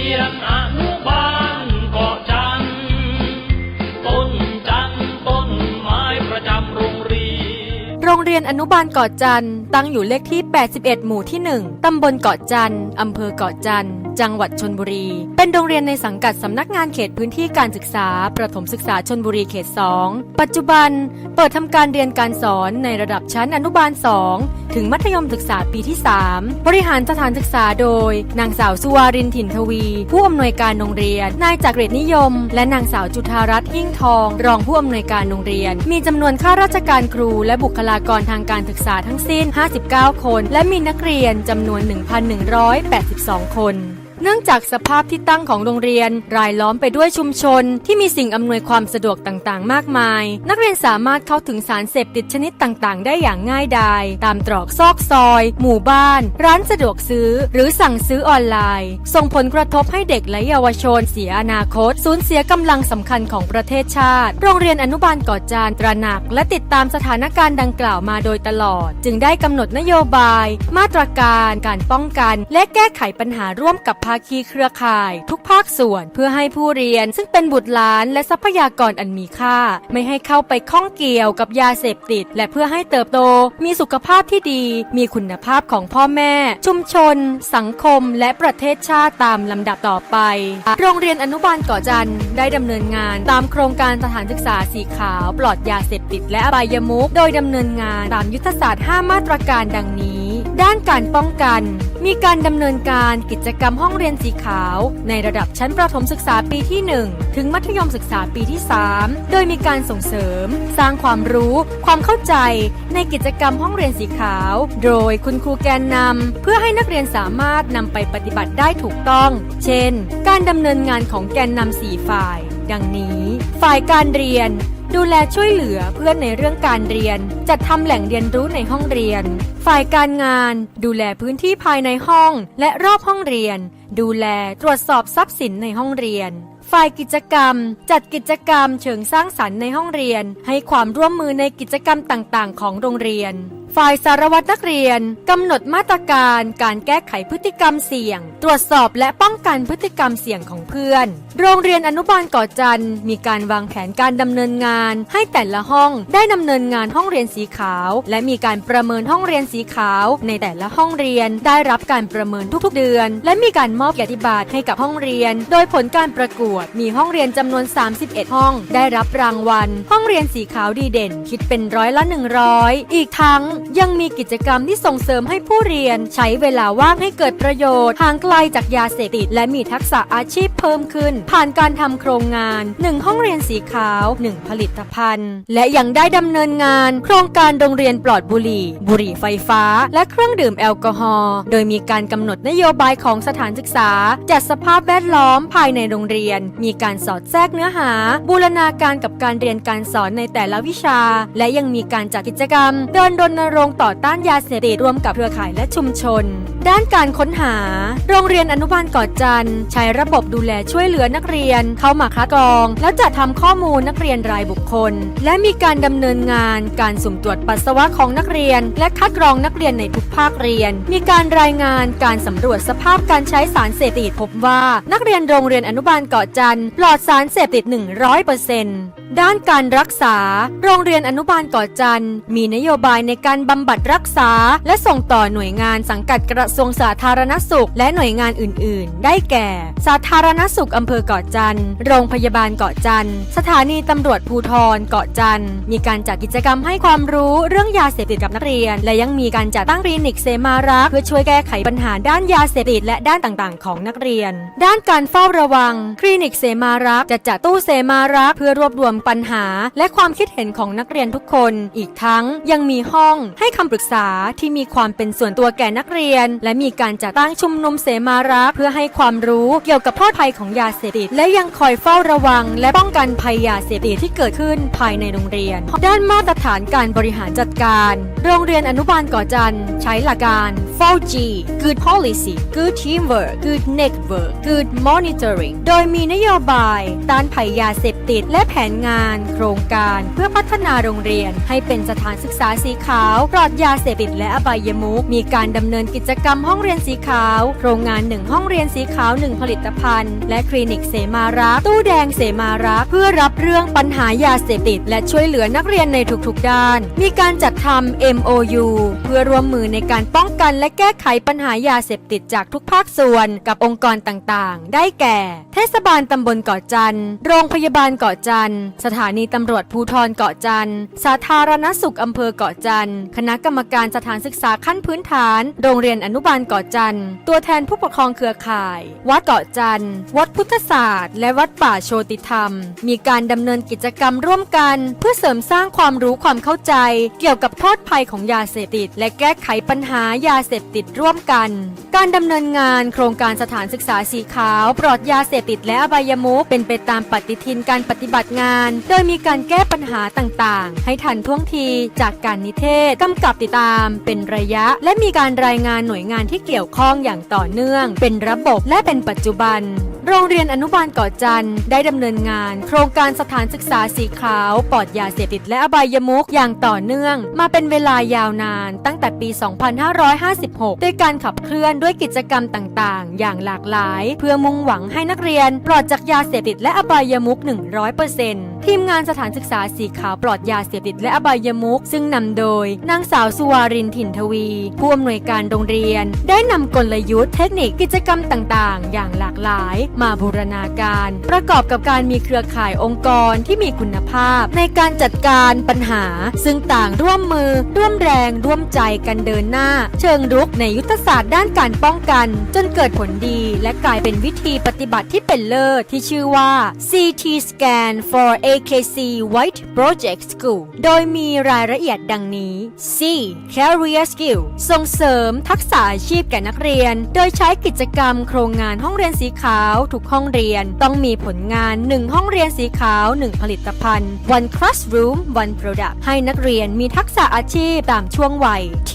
รียนอนุบาลเกาะจันทร์ต้นจันทร์ต้นไม้ประจำโรงเรียน โรงเรียนอนุบาลเกาะจันทร์ตั้งอยู่เลขที่ 81 หมู่ที่ 1 ตำบลเกาะจันทร์อำเภอเกาะจันทร์จังหวัดชนบุรี เป็นโรงเรียนในสังกัดสำนักงานเขตพื้นที่การศึกษา ประถมศึกษาชนบุรีเขต 2 ปัจจุบัน เปิดทำการเรียนการสอนในระดับชั้นอนุบาล 2 ถึงมัธยมศึกษาปีที่ 3 บริหารสถานศึกษาโดย นางสาวสุวารินถิ่นทวี ผู้อำนวยการโรงเรียน นายจักริดนิยม และนางสาวจุธารัตน์หิ่งทอง รองผู้อำนวยการโรงเรียน มีจำนวนข้าราชการครู และบุคลากรทางการศึกษาทั้งสิ้น 59 คน และมีนักเรียนจำนวน 1,182 คน เนื่องจากสภาพที่ตั้งของโรงเรียน รายล้อมไปด้วยชุมชน ที่มีสิ่งอำนวยความสะดวกต่างๆ มากมาย นักเรียนสามารถเข้าถึงสารเสพติดชนิดต่างๆ ได้อย่างง่ายดาย ตามตรอกซอกซอย หมู่บ้าน ร้านสะดวกซื้อ หรือสั่งซื้อออนไลน์ ส่งผลกระทบให้เด็กและเยาวชน เสียอนาคต สูญเสียกำลังสำคัญของประเทศชาติ โรงเรียนอนุบาลก่อจานตระหนัก และติดตามสถานการณ์ดังกล่าวมาโดยตลอด จึงได้กำหนดนโยบาย มาตรการ การป้องกัน และแก้ไขปัญหาร่วมกับาคีเครือข่าย ทุกภาคส่วนเพื่อให้ผู้เรียน ซึ่งเป็นบุตรหลานและทรัพยากรอันมีค่า ไม่ให้เข้าไปข้องเกี่ยวกับยาเสพติด และเพื่อให้เติบโต มีสุขภาพที่ดี มีคุณภาพของพ่อแม่ ชุมชน สังคม และประเทศชาติตามลำดับต่อไป โรงเรียนอนุบาลเกาะจันได้ดำเนินงานตามโครงการสถานศึกษาสีขาว ปลอดยาเสพติดและอบายมุขโดยดำเนินงานตามยุทธศาสตร์ 5 มาตรการดังนี้ ด้านการป้องกัน มีการดำเนินการกิจกรรมห้องเรียนสีขาว ในระดับชั้นประถมศึกษาปีที่ 1 ถึงมัธยมศึกษาปีที่ 3 โดยมีการส่งเสริม สร้างความรู้ ความเข้าใจ ในกิจกรรมห้องเรียนสีขาว โดยคุณครูแกนนำเพื่อให้นักเรียนสามารถนำไปปฏิบัติได้ถูกต้อง เช่น การดำเนินงานของแกนนำสี่ฝ่าย ดังนี้ ฝ่ายการเรียน ดูแลช่วยเหลือเพื่อนในเรื่องการเรียน จัดทำแหล่งเรียนรู้ในห้องเรียน ฝ่ายการงาน ดูแลพื้นที่ภายในห้อง และรอบห้องเรียน ดูแลตรวจสอบทรัพย์สินในห้องเรียน ฝ่ายกิจกรรม จัดกิจกรรมเชิงสร้างสรรค์ในห้องเรียน ให้ความร่วมมือในกิจกรรมต่างๆ ของโรงเรียน ฝ่ายสารวัตรนักเรียนกำหนดมาตรการการแก้ไขพฤติกรรมเสี่ยง ตรวจสอบและป้องกันพฤติกรรมเสี่ยงของเพื่อน โรงเรียนอนุบาลก่อจันทร์มีการวางแผนการดำเนินงาน ให้แต่ละห้องได้ดำเนินงานห้องเรียนสีขาว และมีการประเมินห้องเรียนสีขาว ในแต่ละห้องเรียนได้รับการประเมินทุกๆเดือน และมีการมอบเกียรติบัตรให้กับห้องเรียน โดยผลการประกวดมีห้องเรียนจำนวน 31 ห้อง ได้รับรางวัล ห้องเรียนสีขาวดีเด่น คิดเป็นร้อยละ 100 อีกทั้งยังมีกิจกรรมที่ส่งเสริมให้ผู้เรียน ใช้เวลาว่างให้เกิดประโยชน์ห่างไกลจากยาเสพติดและมีทักษะอาชีพเพิ่มขึ้น ผ่านการทำโครงงาน 1 ห้องเรียนสีขาว 1 ผลิตภัณฑ์ และยังได้ดำเนินงาน โครงการโรงเรียนปลอดบุหรี่ บุหรี่ไฟฟ้า และเครื่องดื่มแอลกอฮอล์โดยมีการกำหนดนโยบายของสถานศึกษา จัดสภาพแวดล้อมภายในโรงเรียน มีการสอดแทรกเนื้อหา บูรณาการกับการเรียนการสอนในแต่ละวิชา และยังมีการจัดกิจกรรม เดินรณรงค์ต่อต้านยาเสพติดร่วมกับเครือข่ายและชุมชน ด้านการค้นหา โรงเรียนอนุบาลก่อจันทร์ใช้ระบบดูแลช่วยเหลือนักเรียน เข้ามาคัดกรอง แล้วจัดทำข้อมูลนักเรียนรายบุคคล และมีการดำเนินงาน การสุ่มตรวจปัสสาวะของนักเรียน และคัดกรองนักเรียนในทุกภาคเรียน มีการรายงานการสำรวจสภาพการใช้สารเสพติดพบว่า นักเรียนโรงเรียนอนุบาลเกาะจันทร์ปลอดสารเสพติด 100%ด้านการรักษา โรงเรียนอนุบาลเกาะจันทร์มีนโยบายในการบำบัดรักษา และส่งต่อหน่วยงานสังกัดกระทรวงสาธารณสุข และหน่วยงานอื่น ๆ ได้แก่ สาธารณสุขอำเภอเกาะจันทร์โรงพยาบาลเกาะจันทร์สถานีตำรวจภูธรเกาะจันทร์มีการจัดกิจกรรมให้ความรู้เรื่องยาเสพติดกับนักเรียน และยังมีการจัดตั้งคลินิกเสมารักเพื่อช่วยแก้ไขปัญหาด้านยาเสพติดและด้านต่าง ๆ ของนักเรียน ด้านการเฝ้าระวัง คลินิกเสมารักจะจัดตู้เสมารักเพื่อรวบรวมปัญหา และความคิดเห็นของนักเรียนทุกคน อีกทั้งยังมีห้องให้คำปรึกษาที่มีความเป็นส่วนตัวแก่นักเรียน และมีการจัดตั้งชุมนุมเสมารักเพื่อให้ความรู้เกี่ยวกับโทษภัยของยาเสพติด และยังคอยเฝ้าระวัง และป้องกันภัยยาเสพติดที่เกิดขึ้นภายในโรงเรียน ด้านมาตรฐานการบริหารจัดการ โรงเรียนอนุบาลก่อจันใช้หลักการ 4G Good Policy Good Teamwork Good Network Good Monitoring โดยมีนโยบายต้านภัยยาเสพติด และแผนงาน โครงการ เพื่อพัฒนาโรงเรียนให้เป็นสถานศึกษาสีขาวปลอดยาเสพติดและอบายมุขมีการดำเนินกิจกรรมห้องเรียนสีขาว โรงงานหนึ่งห้องเรียนสีขาวหนึ่งผลิตภัณฑ์ และคลินิกเสมารัก ตู้แดงเสมารัก เพื่อรับเรื่องปัญหายาเสพติด และช่วยเหลือนักเรียนในทุกๆด้าน มีการจัดทำ MOU เพื่อร่วมมือในการป้องกันและแก้ไขปัญหายาเสพติดจากทุกภาคส่วนกับองค์กรต่างๆ ได้แก่ เทศบาลตำบลเกาะจันทร์โรงพยาบาลเกาะจันทร์สถานีตำรวจภูธรเกาะจันทร์สาธารณสุขอำเภอเกาะจันทร์คณะกรรมการสถานศึกษาขั้นพื้นฐาน โรงเรียนอนุบาลเกาะจันทร์ตัวแทนผู้ปกครองเครือข่าย วัดเกาะจันทร์วัดพุทธศาสตร์ และวัดป่าโชติธรรม มีการดำเนินกิจกรรมร่วมกัน เพื่อเสริมสร้างความรู้ความเข้าใจ เกี่ยวกับโทษภัยของยาเสพติด และแก้ไขปัญหายาเสพติดร่วมกัน การดำเนินงานโครงการสถานศึกษาสีขาว ปลอดยาเสพติดและอบายมุขเป็นไปตามปฏิทินการปฏิบัติงาน โดยมีการแก้ปัญหาต่างๆ ให้ทันท่วงทีจากการนิเทศกำกับติดตามเป็นระยะ และมีการรายงานหน่วยงานที่เกี่ยวข้องอย่างต่อเนื่อง เป็นระบบและเป็นปัจจุบันโรงเรียนอนุบาลเกาะจันทร์ได้ดำเนินงาน โครงการสถานศึกษาสีขาวปลอดยาเสพติดและอบายมุขอย่างต่อเนื่อง มาเป็นเวลายาวนานตั้งแต่ปี 2556โดยการขับเคลื่อนด้วยกิจกรรมต่างๆ อย่างหลากหลาย เพื่อมุ่งหวังให้นักเรียนปลอดจากยาเสพติดและอบายมุข100%ทีมงานสถานศึกษาสีขาวปลอดยาเสพติดและอบายมุขซึ่งนำโดย นางสาวสุวารินถิ่นทวี ผู้อำนวยการโรงเรียน ได้นำกลยุทธ์เทคนิคกิจกรรมต่างๆ อย่างหลากหลาย มาบูรณาการ ประกอบกับการมีเครือข่ายองค์กรที่มีคุณภาพ ในการจัดการปัญหา ซึ่งต่างร่วมมือ ร่วมแรงร่วมใจกันเดินหน้า เชิงรุกในยุทธศาสตร์ด้านการป้องกัน จนเกิดผลดี และกลายเป็นวิธีปฏิบัติที่เป็นเลิศที่ชื่อว่า CT Scan for AKC White Project School โดยมีรายละเอียดดังนี้ C Career Skill ส่งเสริมทักษะอาชีพแก่นักเรียน โดยใช้กิจกรรมโครงงานห้องเรียนสีขาวทุกห้องเรียน ต้องมีผลงาน 1 ห้องเรียนสีขาว 1 ผลิตภัณฑ์ one classroom one product ให้นักเรียนมีทักษะอาชีพตามช่วงวัย T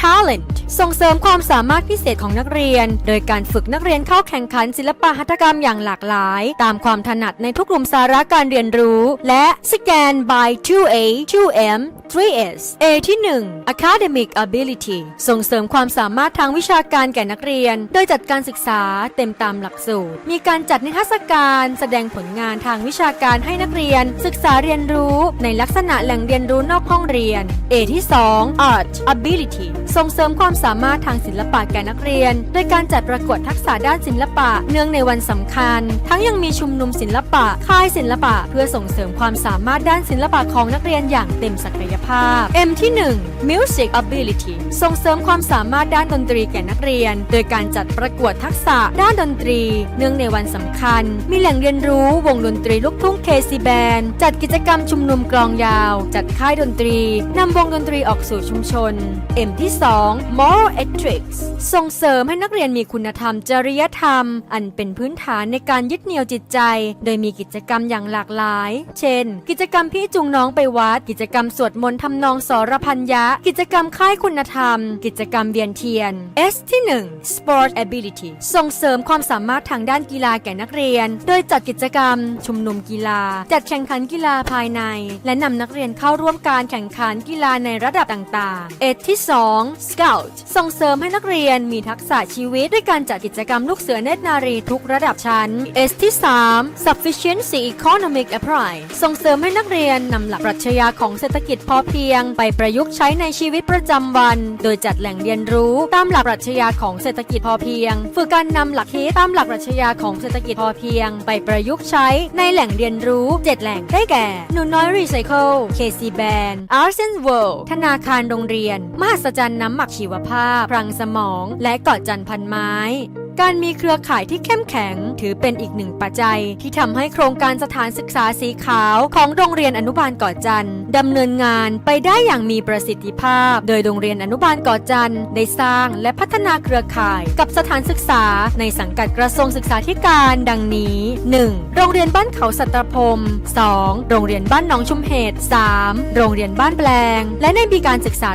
talent ส่งเสริมความสามารถพิเศษของนักเรียน โดยการฝึกนักเรียนเข้าแข่งขันศิลปะหัตถกรรมอย่างหลากหลาย ตามความถนัดในทุกกลุ่มสาระการเรียนรู้และ Scan by 2A 2M 3S A ที่ 1 Academic Ability ส่งเสริมความสามารถทางวิชาการแก่นักเรียน โดยจัดการศึกษาเต็มตามหลักสูตร มีการจัดนิทรรศการแสดงผลงานทางวิชาการให้นักเรียน ศึกษาเรียนรู้ในลักษณะแหล่งเรียนรู้นอกห้องเรียน A ที่ 2 Art Ability ส่งเสริมความสามารถทางศิลปะแก่นักเรียน โดยการจัดประกวดทักษะด้านศิลปะ เนื่องในวันสำคัญ ทั้งยังมีชุมนุมศิลปะ ค่ายศิลปะ เพื่อส่งงเสริมความสามารถด้านศิลปะของนักเรียนอย่างเต็มศักยภาพ M ที่ 1 Music Ability ส่งเสริมความสามารถด้านดนตรีแก่นักเรียน โดยการจัดประกวดทักษะด้านดนตรี เนื่องในวันสำคัญ มีแหล่งเรียนรู้วงดนตรีลูกทุ่ง KC Band จัดกิจกรรมชุมนุมกลองยาว จัดค่ายดนตรีนำวงดนตรีออกสู่ชุมชน M ที่ 2 Moral Ethics ส่งเสริมให้นักเรียนมีคุณธรรมจริยธรรม อันเป็นพื้นฐานในการยึดเหนี่ยวจิตใจ โดยมีกิจกรรมอย่างหลากหลายเช่น กิจกรรมพี่จูงน้องไปวัด กิจกรรมสวดมนต์ทำนองสรพัญญะ กิจกรรมค่ายคุณธรรม กิจกรรมเวียนเทียน S ที่ 1 Sport Ability ส่งเสริมความสามารถทางด้านกีฬาแก่นักเรียน โดยจัดกิจกรรม ชุมนุมกีฬา จัดแข่งขันกีฬาภายใน และนำนักเรียนเข้าร่วมการแข่งขันกีฬาในระดับต่างๆ S ที่ 2 Scout ส่งเสริมให้นักเรียนมีทักษะชีวิตด้วยการจัดกิจกรรมลูกเสือเนตรนารีทุกระดับชั้น S ที่ 3 Sufficiency Economic Approach ส่งเสริมให้นักเรียนนำหลักปรัชญาของเศรษฐกิจพอเพียง ไปประยุกต์ใช้ในชีวิตประจำวัน โดยจัดแหล่งเรียนรู้ตามหลักปรัชญาของเศรษฐกิจพอเพียง ฝึกการนำหลักคิดตามหลักปรัชญาของเศรษฐกิจพอเพียง ไปประยุกต์ใช้ในแหล่งเรียนรู้ 7 แหล่งได้แก่หนูน้อยรีไซเคิล KC Band Arts and World ธนาคารโรงเรียน มหัศจรรย์น้ำหมักชีวภาพพลังสมอง และเกาะจันทร์พันไม้ การมีเครือข่ายที่เข้มแข็ง ถือเป็นอีกหนึ่งปัจจัย ที่ทำให้โครงการสถานศึกษาสีขาวของโรงเรียนอนุบาลเกาะจันทร์ดำเนินงานไปได้อย่างมีประสิทธิภาพ โดยโรงเรียนอนุบาลเกาะจันทร์ได้สร้างและพัฒนาเครือข่ายกับสถานศึกษาในสังกัดกระทรวงศึกษาธิการดังนี้ 1. โรงเรียนบ้านเขาสัตพรม 2. โรงเรียนบ้านหนองชุมเหตุ 3. โรงเรียนบ้านแปลง และในปีการศึกษา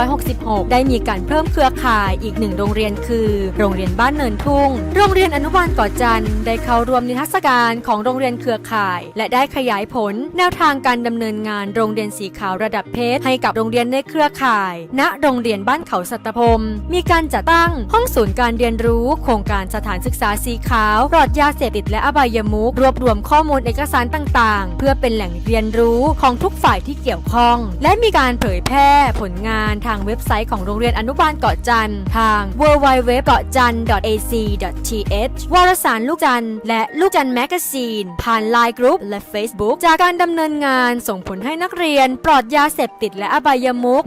2566 ได้มีการเพิ่มเครือข่ายอีกหนึ่งโรงเรียนคือ โรงเรียนบ้านเนินนินทุ่ง โรงเรียนอนุบาลเกาะจันทร์ได้เข้าร่วมนิทรรศการของโรงเรียนเครือข่าย และได้ขยายผล แนวทางการดำเนินงานโรงเรียนสีขาวระดับเพชรให้กับโรงเรียนในเครือข่าย ณโรงเรียนบ้านเขาสัตพรมมีการจัดตั้งห้องศูนย์การเรียนรู้ โครงการสถานศึกษาสีขาวปลอดยาเสพติดและอบายมุขรวบรวมข้อมูลเอกสารต่างๆ เพื่อเป็นแหล่งเรียนรู้ของทุกฝ่ายที่เกี่ยวข้อง และมีการเผยแพร่ผลงานทางเว็บไซต์ของโรงเรียนอนุบาลเกาะจันทร์ทาง w w w เกาะจันทร์ ac.th วารสารลูกจันทร์และลูกจันทร์แมกกาซีน ผ่านไลน์กรุ๊ปและ Facebook จากการดำเนินงานส่งผลให้นักเรียนปลอดยาเสพติดและอบายมุข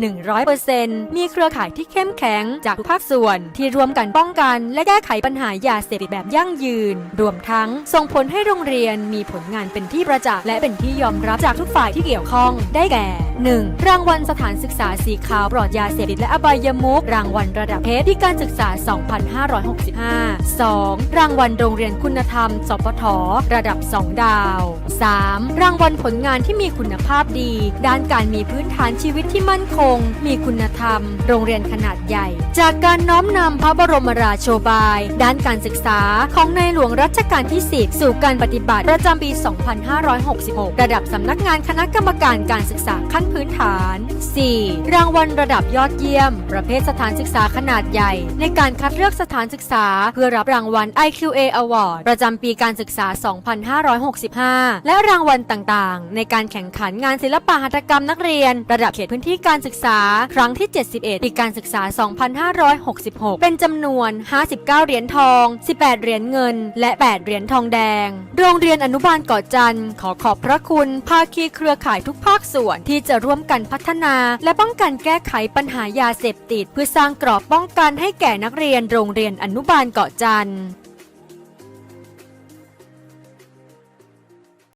100%มีเครือข่ายที่เข้มแข็งจากทุกภาคส่วน ที่รวมกันป้องกัน และแก้ไขปัญหายาเสพติดแบบยั่งยืน รวมทั้งส่งผลให้โรงเรียนมีผลงานเป็นที่ประจักษ์และเป็นที่ยอมรับจากทุกฝ่ายที่เกี่ยวข้องได้แก่ 1. รางวัลสถานศึกษาสีขาวปลอดยาเสพติดและอบายมุขรางวัลระดับเพชรที่การศึกษา 2565 2. รางวัลโรงเรียนคุณธรรมสปทระดับ 2 ดาว 3. รางวัลผลงานที่มีคุณภาพดี ด้านการมีพื้นฐานชีวิตที่มั่นคง มีคุณธรรม โรงเรียนขนาดใหญ่ จากการน้อมนำพระบรมราโชบาย ด้านการศึกษาของในหลวงรัชกาลที่ 10 สู่การปฏิบัติประจำปี 2566 ระดับสำนักงานคณะกรรมการการศึกษาขั้นพื้นฐาน 4. รางวัลระดับยอดเยี่ยม ประเภทสถานศึกษาขนาดใหญ่ ในการคัดเลือกสถานศึกษาา เพื่อรับรางวัล IQA Award ประจำปีการศึกษา 2565 และรางวัลต่างๆ ในการแข่งขันงานศิลปะหัตถกรรมนักเรียน ระดับเขตพื้นที่การศึกษา ครั้งที่ 71 ปีการศึกษา 2566 เป็นจำนวน 59 เหรียญทอง 18 เหรียญเงิน และ 8 เหรียญทองแดง โรงเรียนอนุบาลเกาะจันทร์ขอขอบพระคุณภาคีเครือข่ายทุกภาคส่วนที่จะร่วมกันพัฒนา และป้องกันแก้ไขปัญหายาเสพติด เพื่อสร้างกรอบป้องกันให้แก่นักเรียนโรงเรียนอนุบาลเกาะจันทร์